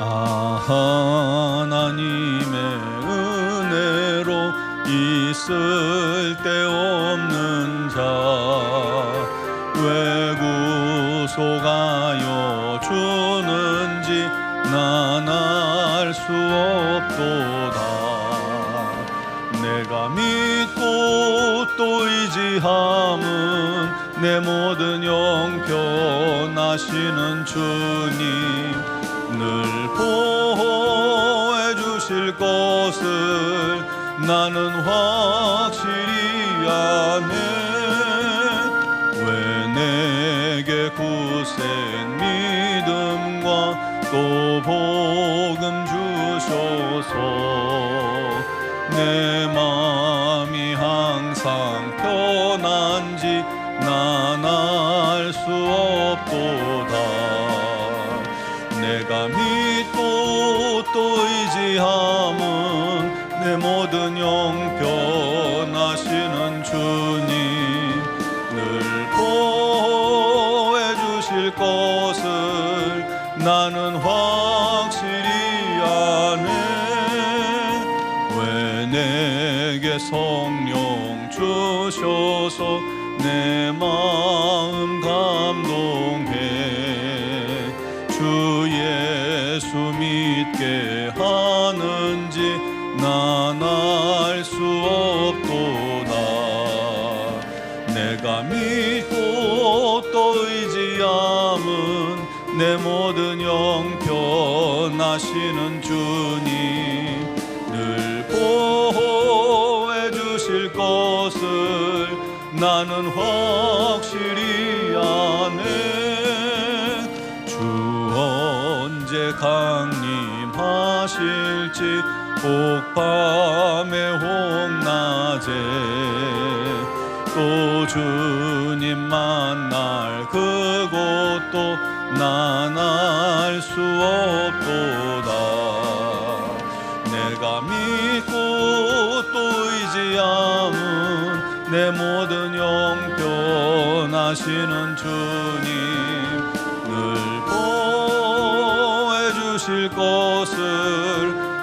아 하나님의 은혜로 있을 데 없는 자왜 구속하여 주는지 난 알 수 없도다. 내가 믿고 또 의지함은 내 모든 영편하시는 주님 늘 보호해 주실 것을 나는 확실히 아네. 왜 내게 굳센 믿음과 또 복음 주셔서? 내 마음이 항상 편한지 난 알 수 없도다 내가 믿고 또 의지함은 내 모든 영편 하시는 주님. 늘 보호해 주실 것을 나는 확실히 아네. 왜 내게 성령 주셔서 내 믿게 하는지 난 알 수 없도다. 내가 믿고 또 의지함은 내 모든 영편 하시는 주님. 늘 보호해 주실 것을 나는 확실히 아네. 주 언제 강림 하실지 혹밤에 혹낮에 또 주님 만날 그곳도 난알 수 없도다. 내가 믿고 또 의지함은 내 모든 영편 하시는 주님 늘 보호해 주실 것을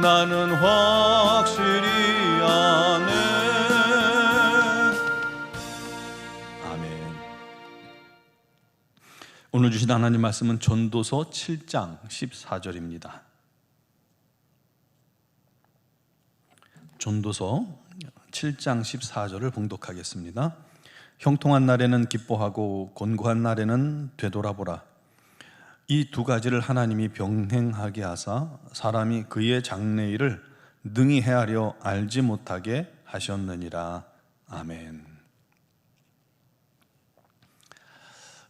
나는 확실히 아네 아멘 오늘 주신 하나님 말씀은 전도서 7장 14절입니다 전도서 7장 14절을 봉독하겠습니다. 형통한 날에는 기뻐하고 곤고한 날에는 되돌아보라. 이 두 가지를 하나님이 병행하게 하사 사람이 그의 장래일을 능히 헤아려 알지 못하게 하셨느니라. 아멘.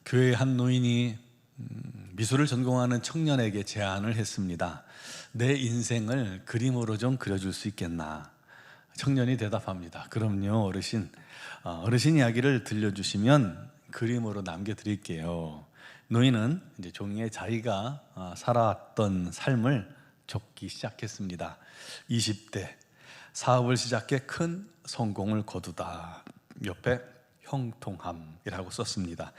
교회 한 노인이 음, 미술을 전공하는 청년에게 제안을 했습니다. 내 인생을 그림으로 좀 그려줄 수 있겠나? 청년이 대답합니다. 그럼요, 어르신. 어, 어르신 이야기를 들려주시면 그림으로 남겨드릴게요. 노인은 이제 종이에 자기가 어, 살아왔던 삶을 적기 시작했습니다. 20대 사업을 시작해 큰 성공을 거두다. 옆에 형통함이라고 썼습니다.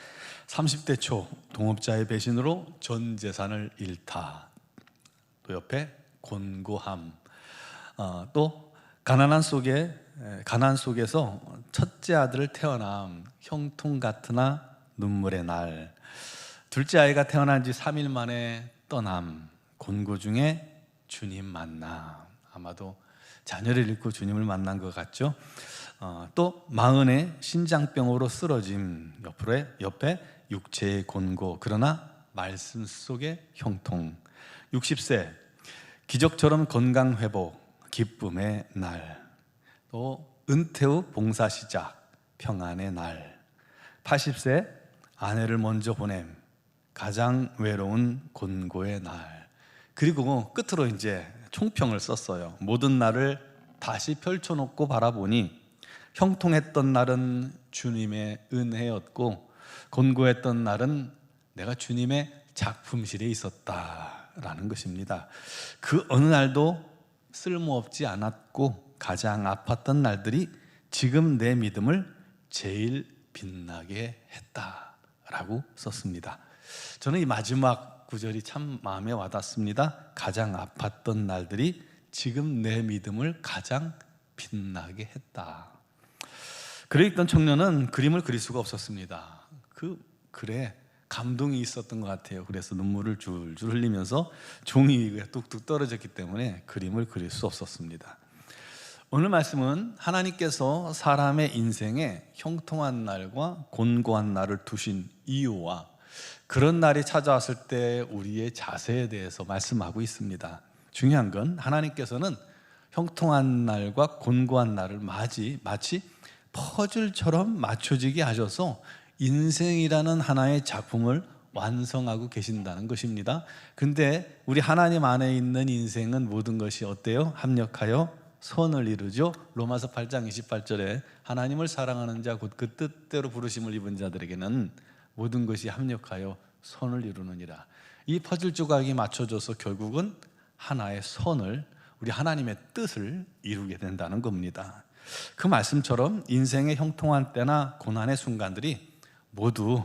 30대 초 동업자의 배신으로 전 재산을 잃다. 또 옆에 곤고함. 어, 또 가난한 속에 가난 속에서 첫째 아들을 태어남 형통 같으나 눈물의 날. 둘째 아이가 태어난 지 3일 만에 떠남. 곤고 중에 주님 만나. 아마도 자녀를 잃고 주님을 만난 것 같죠. 어, 또 마흔에 신장병으로 쓰러짐. 옆에 옆에 육체의 곤고. 그러나 말씀 속의 형통. 60세 기적처럼 건강 회복. 기쁨의 날. 또 은퇴 후 봉사 시작. 평안의 날. 80세 아내를 먼저 보냄. 가장 외로운 곤고의 날. 그리고 끝으로 이제 총평을 썼어요. 모든 날을 다시 펼쳐놓고 바라보니 형통했던 날은 주님의 은혜였고 곤고했던 날은 내가 주님의 작품실에 있었다라는 것입니다. 그 어느 날도 쓸모없지 않았고 가장 아팠던 날들이 지금 내 믿음을 제일 빛나게 했다라고 썼습니다. 저는 이 마지막 구절이 참 마음에 와닿습니다. 가장 아팠던 날들이 지금 내 믿음을 가장 빛나게 했다. 글에 있던 청년은 그림을 그릴 수가 없었습니다. 그 글에 감동이 있었던 것 같아요. 그래서 눈물을 줄줄 흘리면서 종이 위에 뚝뚝 떨어졌기 때문에 그림을 그릴 수 없었습니다. 오늘 말씀은 하나님께서 사람의 인생에 형통한 날과 곤고한 날을 두신 이유와 그런 날이 찾아왔을 때 우리의 자세에 대해서 말씀하고 있습니다. 중요한 건 하나님께서는 형통한 날과 곤고한 날을 마치 마치 퍼즐처럼 맞춰지게 하셔서 인생이라는 하나의 작품을 완성하고 계신다는 것입니다. 근데 우리 하나님 안에 있는 인생은 모든 것이 어때요? 합력하여 선을 이루죠. 로마서 8장 28절에 하나님을 사랑하는 자 곧 그 뜻대로 부르심을 입은 자들에게는 모든 것이 합력하여 선을 이루느니라. 이 퍼즐 조각이 맞춰져서 결국은 하나의 선을 우리 하나님의 뜻을 이루게 된다는 겁니다. 그 말씀처럼 인생의 형통한 때나 고난의 순간들이 모두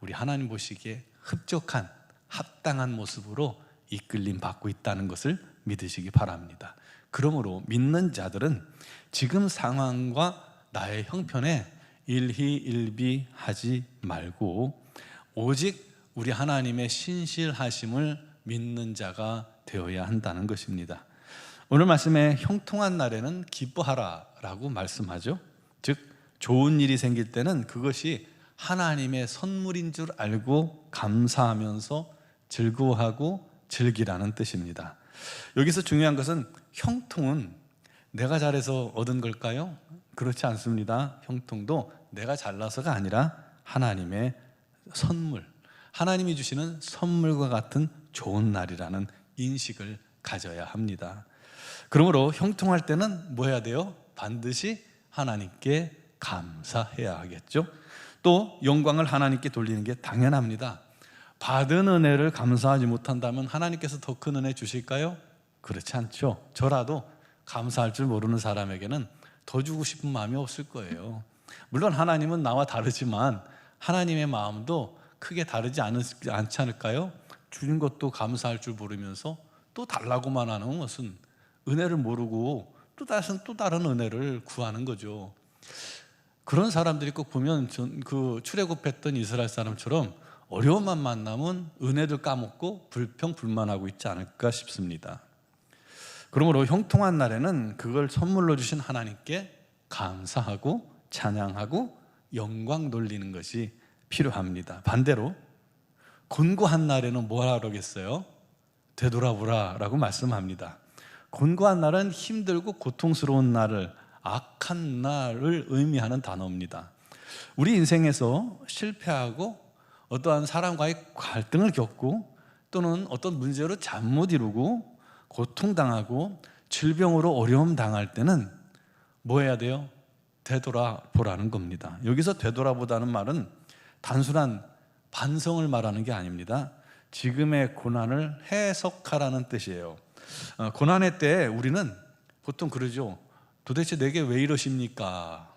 우리 하나님 보시기에 흡족한 합당한 모습으로 이끌림 받고 있다는 것을 믿으시기 바랍니다. 그러므로 믿는 자들은 지금 상황과 나의 형편에 일희일비하지 말고 오직 우리 하나님의 신실하심을 믿는 자가 되어야 한다는 것입니다. 오늘 말씀에 형통한 날에는 기뻐하라라고 말씀하죠. 즉 좋은 일이 생길 때는 그것이 하나님의 선물인 줄 알고 감사하면서 즐거워하고 즐기라는 뜻입니다. 여기서 중요한 것은 형통은 내가 잘해서 얻은 걸까요? 그렇지 않습니다. 형통도 내가 잘나서가 아니라 하나님의 선물, 하나님이 주시는 선물과 같은 좋은 날이라는 인식을 가져야 합니다. 그러므로 형통할 때는 뭐 해야 돼요? 반드시 하나님께 감사해야 하겠죠. 또 영광을 하나님께 돌리는 게 당연합니다. 받은 은혜를 감사하지 못한다면 하나님께서 더 큰 은혜 주실까요? 그렇지 않죠. 저라도 감사할 줄 모르는 사람에게는 더 주고 싶은 마음이 없을 거예요. 물론 하나님은 나와 다르지만 하나님의 마음도 크게 다르지 않지 않을까요? 주는 것도 감사할 줄 모르면서 또 달라고만 하는 것은 은혜를 모르고 또 다른 또 다른 은혜를 구하는 거죠. 그런 사람들이 꼭 보면 그 출애굽했던 이스라엘 사람처럼 어려움만 만나면 은혜를 까먹고 불평 불만하고 있지 않을까 싶습니다. 그러므로 형통한 날에는 그걸 선물로 주신 하나님께 감사하고 찬양하고 영광 돌리는 것이 필요합니다. 반대로 곤고한 날에는 뭐 하라겠어요? 되돌아보라라고 말씀합니다. 곤고한 날은 힘들고 고통스러운 날을 악한 날을 의미하는 단어입니다. 우리 인생에서 실패하고 어떠한 사람과의 갈등을 겪고 또는 어떤 문제로 잠 못 이루고 고통당하고 질병으로 어려움 당할 때는 뭐 해야 돼요? 되돌아보라는 겁니다. 여기서 되돌아보다는 말은 단순한 반성을 말하는 게 아닙니다. 지금의 고난을 해석하라는 뜻이에요. 어, 고난의 때 우리는 보통 그러죠. 도대체 내게 왜 이러십니까?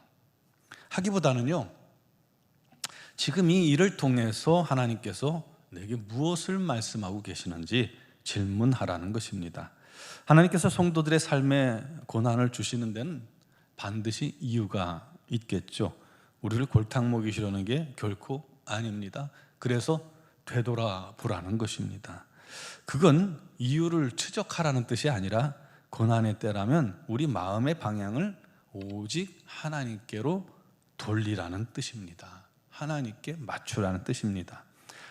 하기보다는요. 지금 이 일을 통해서 하나님께서 내게 무엇을 말씀하고 계시는지 질문하라는 것입니다. 하나님께서 성도들의 삶에 고난을 주시는 데는 반드시 이유가 있겠죠. 우리를 골탕 먹이시려는 게 결코 아닙니다. 그래서 되돌아보라는 것입니다. 그건 이유를 추적하라는 뜻이 아니라 고난의 때라면 우리 마음의 방향을 오직 하나님께로 돌리라는 뜻입니다. 하나님께 맞추라는 뜻입니다.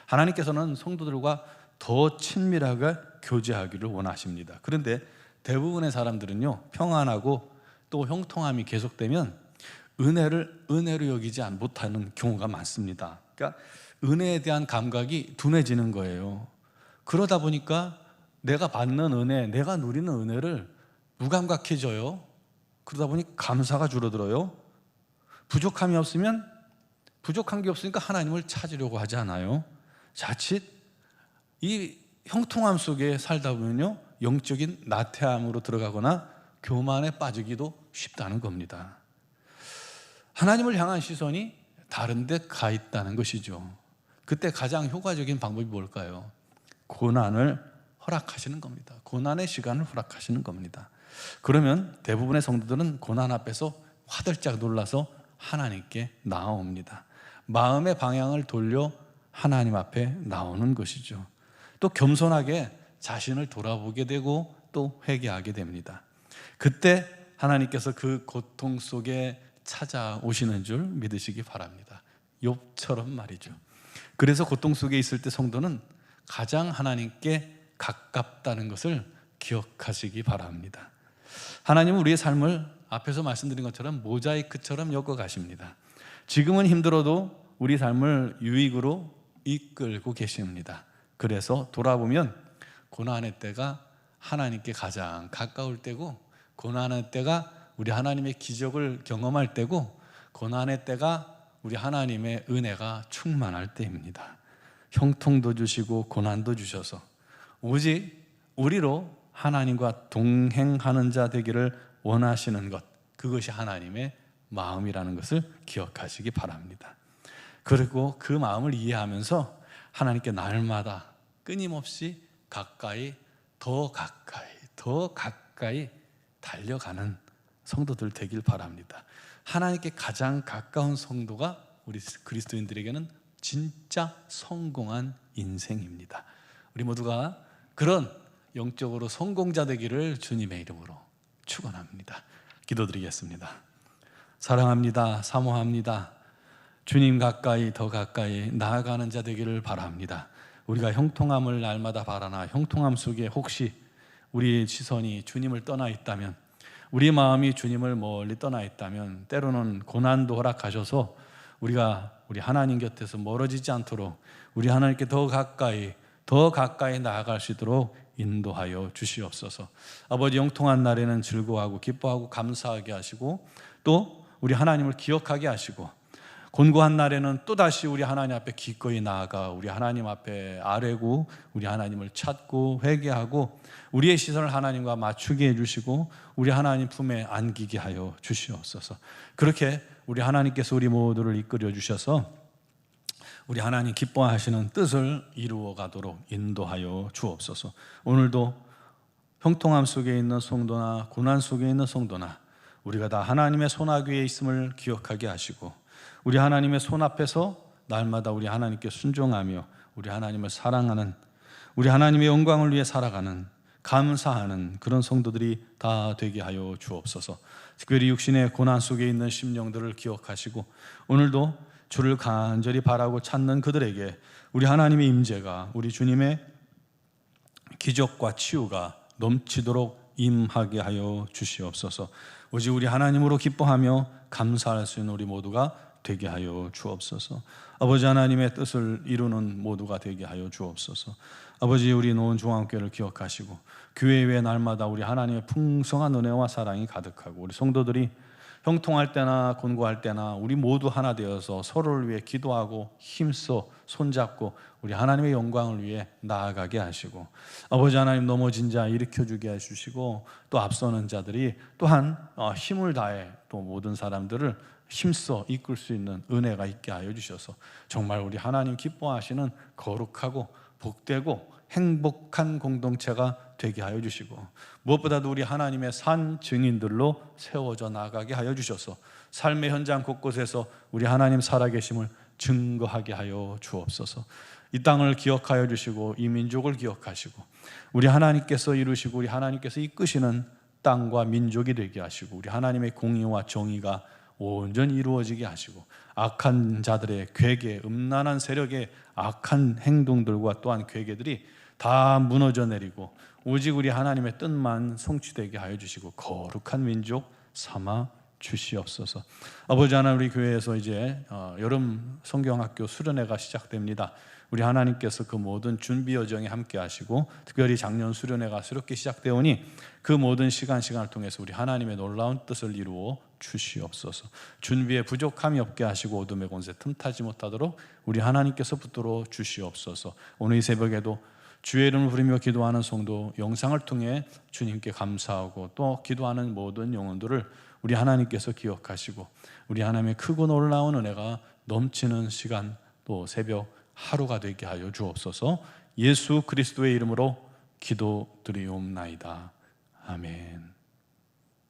하나님께서는 성도들과 더 친밀하게 교제하기를 원하십니다. 그런데 대부분의 사람들은요, 평안하고 또 형통함이 계속되면 은혜를 은혜로 여기지 못하는 경우가 많습니다. 그러니까 은혜에 대한 감각이 둔해지는 거예요. 그러다 보니까 내가 받는 은혜, 내가 누리는 은혜를 무감각해져요. 그러다 보니 감사가 줄어들어요. 부족함이 없으면 부족한 게 없으니까 하나님을 찾으려고 하지 않아요. 자칫 이 형통함 속에 살다 보면요 영적인 나태함으로 들어가거나 교만에 빠지기도 쉽다는 겁니다. 하나님을 향한 시선이 다른 데 가 있다는 것이죠. 그때 가장 효과적인 방법이 뭘까요? 고난을 허락하시는 겁니다. 고난의 시간을 허락하시는 겁니다. 그러면 대부분의 성도들은 고난 앞에서 화들짝 놀라서 하나님께 나옵니다. 마음의 방향을 돌려 하나님 앞에 나오는 것이죠. 또 겸손하게 자신을 돌아보게 되고 또 회개하게 됩니다. 그때 하나님께서 그 고통 속에 찾아오시는 줄 믿으시기 바랍니다. 욥처럼 말이죠. 그래서 고통 속에 있을 때 성도는 가장 하나님께 가깝다는 것을 기억하시기 바랍니다. 하나님은 우리의 삶을 앞에서 말씀드린 것처럼 모자이크처럼 엮어 가십니다. 지금은 힘들어도 우리 삶을 유익으로 이끌고 계십니다. 그래서 돌아보면 고난의 때가 하나님께 가장 가까울 때고 고난의 때가 우리 하나님의 기적을 경험할 때고 고난의 때가 우리 하나님의 은혜가 충만할 때입니다. 형통도 주시고 고난도 주셔서 오직 우리로 하나님과 동행하는 자 되기를 원하시는 것 그것이 하나님의 마음이라는 것을 기억하시기 바랍니다. 그리고 그 마음을 이해하면서 하나님께 날마다 끊임없이 가까이 더 가까이 더 가까이 달려가는 성도들 되길 바랍니다. 하나님께 가장 가까운 성도가 우리 그리스도인들에게는 진짜 성공한 인생입니다. 우리 모두가 그런 영적으로 성공자 되기를 주님의 이름으로 축원합니다. 기도드리겠습니다. 사랑합니다. 사모합니다. 주님 가까이 더 가까이 나아가는 자 되기를 바랍니다. 우리가 형통함을 날마다 바라나 형통함 속에 혹시 우리의 시선이 주님을 떠나 있다면 우리 마음이 주님을 멀리 떠나 있다면 때로는 고난도 허락하셔서 우리가 우리 하나님 곁에서 멀어지지 않도록 우리 하나님께 더 가까이 더 가까이 나아갈 수 있도록 인도하여 주시옵소서. 아버지 영통한 날에는 즐거워하고 기뻐하고 감사하게 하시고 또 우리 하나님을 기억하게 하시고 곤고한 날에는 또다시 우리 하나님 앞에 기꺼이 나아가 우리 하나님 앞에 아뢰고 우리 하나님을 찾고 회개하고 우리의 시선을 하나님과 맞추게 해주시고 우리 하나님 품에 안기게 하여 주시옵소서. 그렇게 우리 하나님께서 우리 모두를 이끌어 주셔서 우리 하나님 기뻐하시는 뜻을 이루어 가도록 인도하여 주옵소서. 오늘도 형통함 속에 있는 성도나 고난 속에 있는 성도나 우리가 다 하나님의 손아귀에 있음을 기억하게 하시고 우리 하나님의 손 앞에서 날마다 우리 하나님께 순종하며 우리 하나님을 사랑하는 우리 하나님의 영광을 위해 살아가는 감사하는 그런 성도들이 다 되게 하여 주옵소서. 특별히 육신의 고난 속에 있는 심령들을 기억하시고 오늘도 주를 간절히 바라고 찾는 그들에게 우리 하나님의 임재가 우리 주님의 기적과 치유가 넘치도록 임하게 하여 주시옵소서. 오직 우리 하나님으로 기뻐하며 감사할 수 있는 우리 모두가 되게 하여 주옵소서. 아버지 하나님의 뜻을 이루는 모두가 되게 하여 주옵소서. 아버지 우리 노원 중앙교회를 기억하시고 교회 외 날마다 우리 하나님의 풍성한 은혜와 사랑이 가득하고 우리 성도들이 형통할 때나 곤고할 때나 우리 모두 하나 되어서 서로를 위해 기도하고 힘써 손잡고 우리 하나님의 영광을 위해 나아가게 하시고 아버지 하나님 넘어진 자 일으켜 주게 해주시고 또 앞서는 자들이 또한 어, 힘을 다해 또 모든 사람들을 힘써 이끌 수 있는 은혜가 있게 하여 주셔서 정말 우리 하나님 기뻐하시는 거룩하고 복되고 행복한 공동체가 되게 하여 주시고 무엇보다도 우리 하나님의 산 증인들로 세워져 나가게 하여 주셔서 삶의 현장 곳곳에서 우리 하나님 살아계심을 증거하게 하여 주옵소서. 이 땅을 기억하여 주시고 이 민족을 기억하시고 우리 하나님께서 이루시고 우리 하나님께서 이끄시는 땅과 민족이 되게 하시고 우리 하나님의 공의와 정의가 온전히 이루어지게 하시고 악한 자들의 괴계, 음란한 세력의 악한 행동들과 또한 괴계들이 다 무너져 내리고 오직 우리 하나님의 뜻만 성취되게 하여 주시고 거룩한 민족 삼아 주시옵소서. 아버지 하나님 우리 교회에서 이제 어, 여름 성경학교 수련회가 시작됩니다. 우리 하나님께서 그 모든 준비 여정에 함께 하시고 특별히 작년 수련회가 새롭게 시작되오니 그 모든 시간 시간을 통해서 우리 하나님의 놀라운 뜻을 이루어 주시옵소서. 준비에 부족함이 없게 하시고 어둠의 권세 틈타지 못하도록 우리 하나님께서 붙들어 주시옵소서. 오늘 이 새벽에도 주의 이름을 부르며 기도하는 성도 영상을 통해 주님께 감사하고 또 기도하는 모든 영혼들을 우리 하나님께서 기억하시고 우리 하나님의 크고 놀라운 은혜가 넘치는 시간 또 새벽 하루가 되게 하여 주옵소서. 예수 그리스도의 이름으로 기도드리옵나이다. 아멘.